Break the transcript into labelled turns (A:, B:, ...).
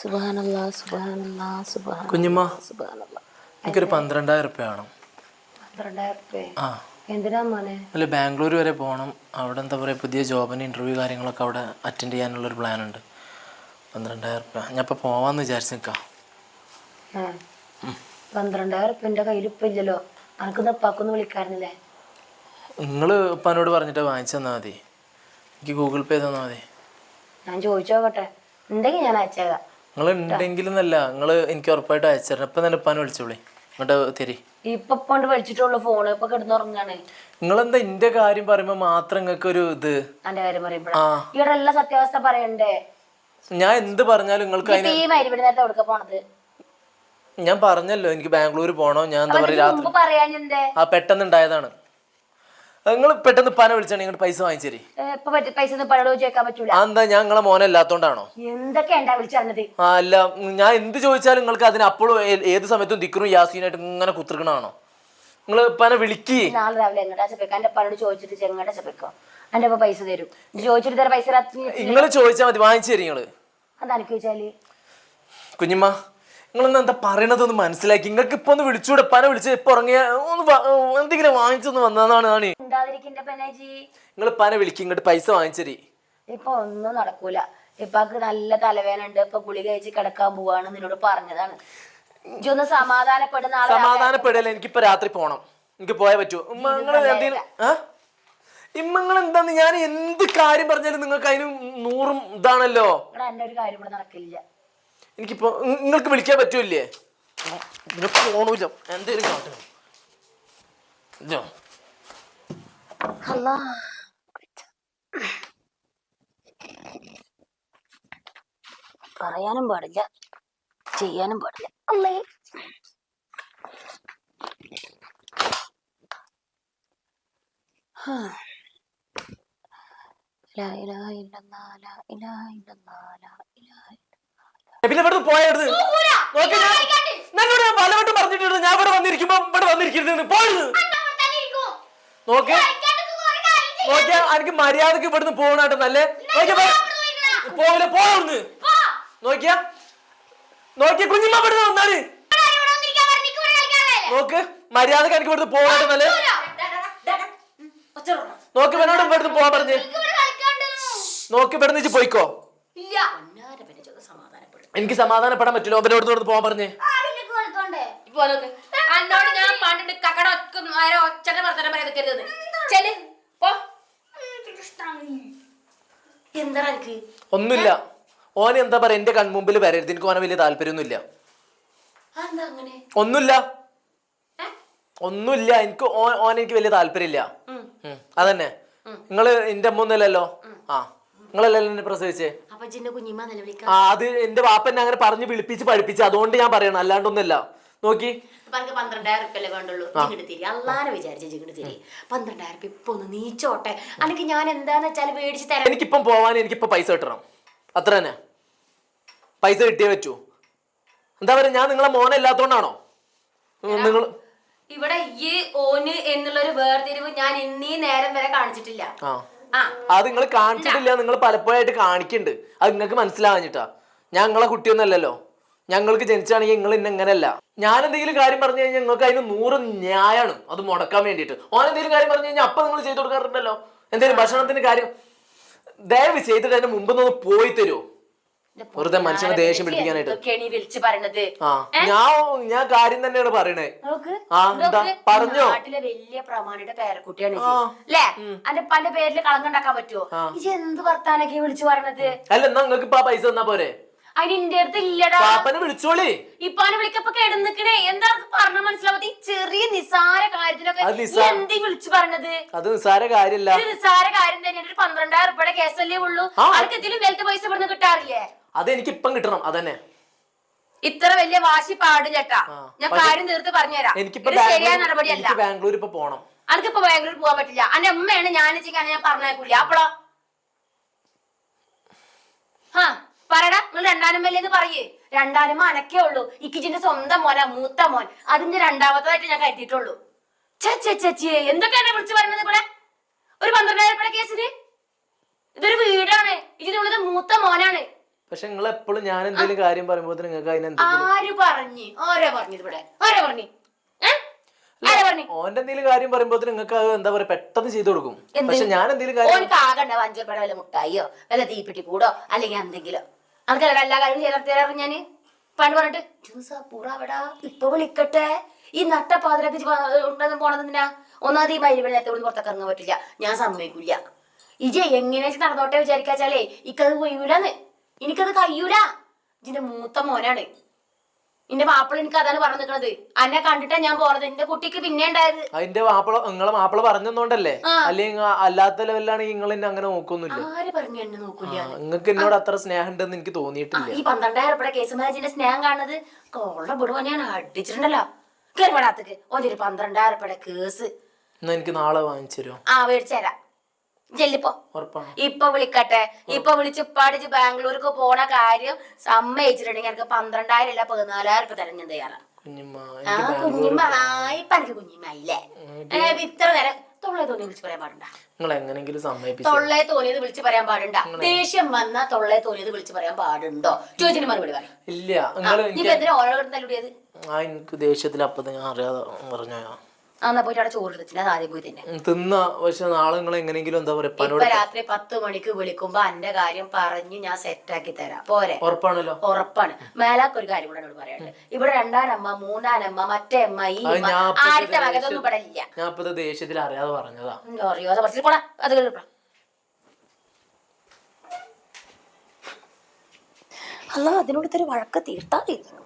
A: സുബാനല്ലാ സുബാനല്ലാ സുബാന
B: കുഞ്ഞുമ്മ
A: സുബാനല്ലാ
B: എനിക്കൊരു പന്ത്രണ്ടായിരം റുപ്യ വേണം.
A: പന്ത്രണ്ടായിരം റുപ്യ
B: ആ.
A: എന്തിനാ മോനെ?
B: അല്ല ബാംഗ്ലൂർ വരെ പോകണം അവിടെ എന്താ പറയുക പുതിയ ജോബിന് ഇന്റർവ്യൂ കാര്യങ്ങളൊക്കെ അവിടെ അറ്റൻഡ് ചെയ്യാനുള്ളൊരു പ്ലാൻ ഉണ്ട്. പന്ത്രണ്ടായിരം റുപ്യ ഞാൻ ഇപ്പോൾ പോവാന്ന് വിചാരിച്ച് നിൽക്കാം
A: ഏ പന്ത്രണ്ടായിരം റുപ്യ എന്റെ കയ്യിൽ ഇപ്പം ഇല്ലല്ലോ. അനക്കൊന്ന് ഉപ്പാക്കൊന്ന് വിളിക്കാറുന്നില്ലേ
B: നിങ്ങൾ ഉപ്പാനോട് പറഞ്ഞിട്ട് വാങ്ങിച്ചു തന്നാൽ മതി. എനിക്ക് ഗൂഗിൾ പേ തന്നാൽ മതി.
A: ഞാൻ ചോദിച്ചോട്ടെ എന്തെങ്കിലും ഉണ്ടെങ്കിൽ ഞാൻ അയച്ചേക്കാം.
B: നിങ്ങൾ അല്ല നിങ്ങൾ എനിക്ക് ഉറപ്പായിട്ട് അയച്ചു ഇപ്പം തന്നെ ഉപ്പാനെ വിളിച്ചോളി ഇങ്ങോട്ട് തരി.
A: ഇപ്പൊ കൊണ്ട് വിളിച്ചിട്ടുള്ളൂ ഫോണ് ഇപ്പൊ കിടന്നുറങ്ങാണ്.
B: നിങ്ങളെന്താ എന്റെ കാര്യം പറയുമ്പോൾ മാത്രം നിങ്ങൾക്ക് ഒരു ഇത്?
A: എന്റെ കാര്യം പറയുമ്പോഴാ?
B: ആ.
A: ഇവിടെ എല്ലാ സത്യാവസ്ഥ പറയണ്ടേ?
B: ഞാൻ എന്ത് പറഞ്ഞാലും നിങ്ങൾക്ക്
A: നേരത്തെ പോണത്?
B: ഞാൻ പറഞ്ഞല്ലോ എനിക്ക് ബാംഗ്ലൂർ പോണോ. ഞാൻ എന്താ പറയാ രാത്രി ആ ഉണ്ടായതാണ് നിങ്ങൾ പെട്ടെന്ന് പന വിളിച്ചാണ് ഇങ്ങോട്ട് പൈസ
A: വാങ്ങിച്ചേരി. ഇപ്പൊ പറ്റി പൈസ ഒന്നും ചോദിക്കാൻ പറ്റൂല.
B: ആ എന്താ ഞാൻ നിങ്ങളെ മോനെ അല്ലാത്തോണ്ടാണോ?
A: എന്തൊക്കെ ഉണ്ടാ വിളിച്ചറിഞ്ഞത്
B: ആ അല്ല ഞാൻ എന്ത് ചോദിച്ചാലും നിങ്ങൾക്ക് അതിന് അപ്പോഴും ഏ- ഏത് സമയത്തും ദിക്കറും യാസീനായിട്ട് ഇങ്ങനെ കുത്തിരിക്കണാണോ നിങ്ങൾ പന വിളിക്ക്.
A: നാളെ രാവിലെ എങ്ങടാ ചെപ്പിക്കാം? എന്റെ പനോട് ചോദിച്ചിട്ട് ചെങ്ങടെ ചെപ്പിക്കോ? എന്റെ അപ്പൊ പൈസ തരും. ചോദിച്ചിട്ട് തരാം പൈസ
B: നിങ്ങൾ ചോദിച്ചാൽ മതി വാങ്ങിച്ചു തരും നിങ്ങൾ
A: അതെനിക്ക് ചോദിച്ചാൽ?
B: കുഞ്ഞമ്മ നിങ്ങൾ എന്താ പറയണതൊന്ന് മനസ്സിലാക്കി. നിങ്ങൾക്ക് ഇപ്പൊ ഒന്ന് വിളിച്ചൂടെ. പന വിളിച്ച് ഇപ്പൊ ഉറങ്ങിയ ഒന്ന് എന്തെങ്കിലും വാങ്ങിച്ചൊന്ന് വന്നതാണ് ആണ്.
A: ഉണ്ടാതിരിക്കണ്ട പെനേജി
B: നിങ്ങൾ പന വിളിക്ക് ഇങ്ങോട്ട് പൈസ വാങ്ങിച്ചരി.
A: ഇപ്പൊ ഒന്നും നടക്കൂല. ഇപ്പാക്ക് നല്ല തലവേദന ഉണ്ട്. ഇപ്പൊ ഗുളിക കഴിച്ച് കിടക്കാൻ പോവാണ് നിന്നോട് പറഞ്ഞതാണ്. ഇജൊന്ന് സമാധാനപ്പെടുന്ന ആളെ
B: സമാധാനപ്പെടല എനിക്കിപ്പോ രാത്രി പോണം. എനിക്ക് പോയാ പറ്റൂ. ഉമ്മ നിങ്ങൾ എന്തെങ്കിലും ആ? ഇമ്മങ്ങൾ എന്താന്ന് ഞാൻ എന്ത് കാര്യം പറഞ്ഞാലും നിങ്ങൾക്ക് അതിന് നൂറും ഇതാണല്ലോ.
A: ഇവിടെ എന്റെ ഒരു കാര്യം ഇവിടെ നടക്കില്ല.
B: എനിക്കിപ്പോ നിങ്ങൾക്ക് വിളിക്കാൻ പറ്റൂല്ലേ? ഇതിന് പോണില്ല എന്തേലും കാട്ടണം. ഇതോ.
A: അല്ലാ പറയാനും പാടില്ല. ചെയ്യാനും പാടില്ല. അല്ലേ ഹാ. ലാ ഇലാഹ ഇല്ലല്ലാ, ലാ ഇലാഹ ഇല്ലല്ലാ, ലാ ഇലാഹ ഇല്ലല്ലാ.
B: പിന്നെ ഇവിടെ പോയത് നോക്ക് ഞാൻ എന്നോട് ഞാൻ പലവട്ടം പറഞ്ഞിട്ടുണ്ട്. ഞാൻ ഇവിടെ വന്നിരിക്കുമ്പോ ഇവിടെ വന്നിരിക്കരുത് പോയത് നോക്ക്. നോക്കിയാ എനിക്ക് മര്യാദയ്ക്ക് ഇവിടുന്ന് പോകണാട്ടോ നല്ലേ നോക്കിയാ പോവില്ല പോവിടുന്ന് നോക്കിയാ. നോക്കിയ കുഞ്ഞിമ്മ ഇവിടുന്ന് വന്നാൽ. നോക്ക് മര്യാദയ്ക്ക് എനിക്ക് ഇവിടുന്ന് പോകണാട്ടോ നല്ലേ നോക്ക് ഇവനോട് ഇവിടുന്ന് പോവാൻ പറഞ്ഞ്. നോക്ക് ഇവിടുന്ന് പോയിക്കോ. എനിക്ക് സമാധാനപ്പെടാൻ പറ്റില്ല. അവരോട് പോവാൻ പറഞ്ഞേ.
C: അന്നോട് ഞാൻ പണ്ടിട്ട് കക്കട ഒച്ച ഒച്ചയുടെ വർത്തനം പറയാൻ നിൽക്കരുത് ചെൽ പോ.
A: എന്താ എനിക്ക്
B: ഒന്നുമില്ല. ഓന എന്താ പറയാ എന്റെ കൺമുമ്പിൽ വരരുത്. എനിക്ക് ഓനെ വലിയ താല്പര്യമൊന്നുമില്ല. ഒന്നുമില്ല. ഒന്നുമില്ല. എനിക്ക് ഓ- ഓനെ എനിക്ക് വലിയ താല്പര്യമില്ല. അതന്നെ. നിങ്ങൾ എന്റെ അമ്മ ഒന്നുമില്ലല്ലോ? ആ. നിങ്ങളല്ലല്ലോ എന്നെ പ്രസവിച്ചേ?
A: അപ്പൊ ജിന്നെ കുഞ്ഞിമ്മ നിലവിളിക്ക
B: ആ അത് എന്റെ വാപ്പ എന്നെ അങ്ങനെ പറഞ്ഞ് വിളിപ്പിച്ച് പഠിപ്പിച്ച്. അതുകൊണ്ട് ഞാൻ പറയണം. അല്ലാണ്ടൊന്നല്ല നോക്കി.
A: എനിക്ക് പന്ത്രണ്ടായിരം വേണ്ടുള്ളൂ. തിരി. വിചാരിച്ച തിരി. പന്ത്രണ്ടായിരം ഇപ്പൊ ഒന്ന് നീച്ചോട്ടെ. ഞാൻ എന്താന്ന് വെച്ചാൽ മേടിച്ച് തരാം.
B: എനിക്കിപ്പം പോവാൻ എനിക്കിപ്പം പൈസ കിട്ടണം. അത്ര തന്നെ. പൈസ കിട്ടിയേ പറ്റൂ. എന്താ പറയാ ഞാൻ നിങ്ങളെ മോനല്ലാത്തോണ്ടാണോ നിങ്ങൾ
C: ഇവിടെ ഈ ഓന് എന്നുള്ളൊരു വേർതിരിവ് ഞാൻ ഇന്നീ നേരം വരെ കാണിച്ചിട്ടില്ല.
B: ആ. അത് നിങ്ങൾ കാണിച്ചിട്ടില്ല നിങ്ങൾ പലപ്പോഴായിട്ട് കാണിക്കുന്നുണ്ട് അത് നിങ്ങൾക്ക് മനസ്സിലാവാഞ്ഞിട്ടാ ഞാൻ നിങ്ങളെ കുട്ടിയൊന്നല്ലല്ലോ. ഞങ്ങൾക്ക് ജനിച്ചാണെങ്കിൽ നിങ്ങൾ ഇന്ന ഇങ്ങനെയല്ല. ഞാൻ എന്തെങ്കിലും കാര്യം പറഞ്ഞു കഴിഞ്ഞാൽ നിങ്ങൾക്ക് അതിന് നൂറ് ന്യായമാണ് അത് മുടക്കാൻ വേണ്ടിട്ട് ഓൻ എന്തെങ്കിലും കാര്യം പറഞ്ഞു കഴിഞ്ഞാൽ അപ്പൊ നിങ്ങൾ ചെയ്തു കൊടുക്കാറുണ്ടല്ലോ. എന്തെങ്കിലും ഭക്ഷണത്തിന്റെ കാര്യം ദയവ് ചെയ്തിട്ട് അതിന് മുമ്പ് ഒന്ന് പോയി തരുമോ വെറുതെ മനുഷ്യനെ ദേഷ്യം പിടിപ്പിക്കാനായിട്ട്.
A: ഈ വിളിച്ച് പറയണത്?
B: ആ ഞാൻ ഞാൻ കാര്യം തന്നെയാണ് പറയണേ.
A: നോക്ക്
B: ആ എന്താ പറഞ്ഞോ?
A: നാട്ടിലെ വലിയ പ്രമാണിയുടെ പേരക്കുട്ടിയാണ് അല്ലേ ല്ലേ? അന്റെ പല പേരിൽ കളങ്കണ്ടാക്കാൻ പറ്റുമോ ഇജ് എന്ത് വർത്താനൊക്കെ വിളിച്ചു പറയണത്?
B: അല്ല എന്നാ നിങ്ങൾക്ക് ഇപ്പൊ ആ പൈസ തന്നാ പോരെ?
A: അതിന് ഇന്റെ അടുത്ത് ഇല്ലടാ.
B: പാപ്പനെ വിളിച്ചോളി.
A: ഇപ്പാനെ വിളിക്കപ്പോ കിടന്നിക്കണേ. എന്താ പറഞ്ഞ മനസ്സിലാവാത്ത? ഈ ചെറിയ നിസാര കാര്യത്തിനൊക്കെ
B: അത്
A: ഈ
B: നിസ്സാ-
A: എന്തീ വിളിച്ചു പറഞ്ഞത്
B: അത് നിസ്സാര കാര്യല്ല.
A: ഇത് നിസാര കാര്യം തന്നെയാണ്. ഒരു പന്ത്രണ്ടായിരം രൂപയുടെ കേസല്ലേ ഉള്ളൂ.
B: ആ.
A: ആൾക്ക് ഇതിലും വലുത് പൈസ ഇവിടുന്ന് കിട്ടാറില്ലേ?
B: അത് എനിക്ക് ഇപ്പം കിട്ടണം അതന്നെ.
A: ഇത്ര വലിയ വാശി പാടില്ലട്ടാ
B: ചേട്ടാ.
A: ഞാൻ കാര്യം തീർത്ത് പറഞ്ഞുതരാം.
B: എനിക്കിപ്പോ
A: ശരിയായ നടപടിയല്ല.
B: ബാംഗ്ലൂർ ഇപ്പൊ പോണം.
A: അനക്കിപ്പോ ബാംഗ്ലൂർ പോകാൻ പറ്റില്ല. അന്റെ അമ്മയാണ് ഞാൻ ചെയ്യാൻ ഞാൻ പറഞ്ഞേക്കൂല. അപ്പളോ? ആ പറയടാ നിങ്ങൾ രണ്ടാനും വലിയത് പറയേ. രണ്ടാനും അനക്കേ ഉള്ളൂ. ഇക്കിജിന്റെ സ്വന്തം മോനാ മൂത്ത മോൻ. അതിന്റെ രണ്ടാമത്തതായിട്ട് ഞാൻ കരുതിയിട്ടുള്ളൂ. ചേച്ചേ എന്തൊക്കെയാണ് വിളിച്ചു പറയുന്നത് ഇവിടെ ഒരു പന്ത്രണ്ടായിരം രൂപയുടെ കേസിന്? ഇതൊരു വീടാണ്. ഇതിനുള്ളത് മൂത്ത മോനാണ്.
B: പക്ഷെ നിങ്ങൾ എപ്പോഴും ഞാൻ എന്തെങ്കിലും കാര്യം പറയുമ്പോൾ നിങ്ങൾക്ക്
A: ആര് പറഞ്ഞു? ആരാ പറഞ്ഞത് ഇവിടെ ആരാ പറഞ്ഞു?
B: ഓന്റെ എന്തെങ്കിലും കാര്യം പറയുമ്പോൾ നിങ്ങൾക്ക് അത് എന്താ പറയാ പെട്ടെന്ന് ചെയ്തു കൊടുക്കും? പക്ഷെ ഞാൻ എന്തെങ്കിലും കാര്യം
A: ആകണ്ട അഞ്ചുപട വല്ല മുട്ടായിയോ വല്ല തീപ്പെട്ടി കൂടോ അല്ലെങ്കിൽ എന്തെങ്കിലും. അനക്കല്ല എല്ലാ കാര്യവും ചെയ്തേരാറ് ഞാൻ പണ്ട് പറഞ്ഞിട്ട് ജ്യൂസാ പൂറാവടാ ഇപ്പൊ വിളിക്കട്ടെ. ഈ നട്ട പാതിരക്ക് ഉണ്ടെന്ന് പോണതെന്തിനാ ഒന്നാമത് ഈ മൈലിവിടെ നേരത്തെ ഇവിടെ പുറത്തൊക്കെ ഇറങ്ങാൻ പറ്റില്ല. ഞാൻ സമ്മതിക്കില്ല. ഇജ എങ്ങനെ നടന്നോട്ടെ വിചാരിക്കാച്ചാലേ ഇക്കത് കഴിയൂലെന്ന് എനിക്കത് കയ്യൂരാ ഇതിന്റെ മൂത്ത മോനാണ്. എന്റെ മാപ്പിള എനിക്ക് അതാണ് പറഞ്ഞു നിൽക്കണത് അന്നെ കണ്ടിട്ടാ ഞാൻ പോണത്. എന്റെ കുട്ടിക്ക് പിന്നെ ഉണ്ടായത്.
B: അതിന്റെ മാപ്പിള നിങ്ങളെ മാപ്പിള പറഞ്ഞോണ്ടല്ലേ. അല്ലെങ്കിൽ അല്ലാത്ത ലെവലിലാണെങ്കിൽ നിങ്ങൾ എന്നെ അങ്ങനെ നോക്കൊന്നുമില്ല.
A: ആര് പറഞ്ഞു എന്നെ
B: നിങ്ങൾക്ക് എന്നോട് അത്ര സ്നേഹം ഉണ്ടെന്ന് എനിക്ക് തോന്നിയിട്ടില്ല.
A: ഈ പന്ത്രണ്ടായിരം കേസ് മാജിന്റെ സ്നേഹം കാണുന്നത് കോള വിടുവാ. ഞാൻ അടിച്ചിട്ടുണ്ടല്ലോ. ഒന്നൊരു പന്ത്രണ്ടായിരം ഉറുപ്പിയുടെ കേസ്
B: എന്നാ എനിക്ക് നാളെ വാങ്ങിച്ചു തരുമോ
A: ആ മേടിച്ചേരാ ജെല്ലിപ്പോ ഇപ്പൊ വിളിക്കട്ടെ. ഇപ്പൊ വിളിച്ച് ഇപ്പാടിച്ച് ബാംഗ്ലൂർക്ക് പോണ കാര്യം സമ്മതിച്ചിട്ടുണ്ടെങ്കിൽ എനിക്ക് പന്ത്രണ്ടായിരം അല്ല പതിനാലായിരം ഉറപ്പ് തരാൻ ഞാൻ
B: തയ്യാറാണ്
A: കുഞ്ഞിമ്മായി ഇപ്പൊ എനിക്ക് കുഞ്ഞിമ്മായില്ലേ ഇത്ര നേരം തൊള്ളേ തോന്നി വിളിച്ച് പറയാൻ പാടുണ്ട? തൊള്ളേ തോന്നിയത് വിളിച്ച് പറയാൻ പാടുണ്ട? ദേഷ്യം വന്ന തൊള്ളേ തോന്നിയത് വിളിച്ചു പറയാൻ പാടുണ്ടോ? ചോദിച്ചിട്ട് മറുപടി പറയാം.
B: ഇല്ല
A: എന്തിനാ ഓരോ തല്ലുടിയത്?
B: ആ എനിക്ക് ദേഷ്യത്തിൽ അപ്പൊ ഞാൻ അറിയാതെ പറഞ്ഞു
A: ആ എന്നാ പോയിട്ട് അവിടെ ചോറ് എടുത്തിട്ട് അത് ആദ്യം പോയി തന്നെ.
B: തിന്ന പക്ഷെ നാളെ നിങ്ങൾ എങ്ങനെങ്കിലും എന്താ പറയാ
A: ഇപ്പൊ
B: പനോട്
A: രാത്രി പത്ത് മണിക്ക് വിളിക്കുമ്പോ അന്റെ കാര്യം പറഞ്ഞ് ഞാൻ സെറ്റാക്കി തരാം. പോരെ?
B: ഉറപ്പാണല്ലോ.
A: ഉറപ്പാണ്. മേലാക്ക് ഒരു കാര്യം കൂടെ എന്നോട് പറയാനുണ്ട്. ഇവിടെ രണ്ടാനമ്മ മൂന്നാനമ്മ മറ്റേ അമ്മ ഈ
B: അത്
A: അമ്മ,
B: ഞാൻ അപ്പത്തെ
A: ആദ്യത്തെ മകതൊന്നും ഇവിടെ ഇല്ല.
B: ഞാൻ ഇപ്പത്തെ ദേഷ്യത്തിൽ അറിയാതെ പറഞ്ഞതാ.
A: അറിയോ? അത് കുറച്ച് പോടാ. അത് കേൾപ്പാ അല്ല അതിനോട് ഒരു വഴക്ക് തീർത്താ തീരുന്നു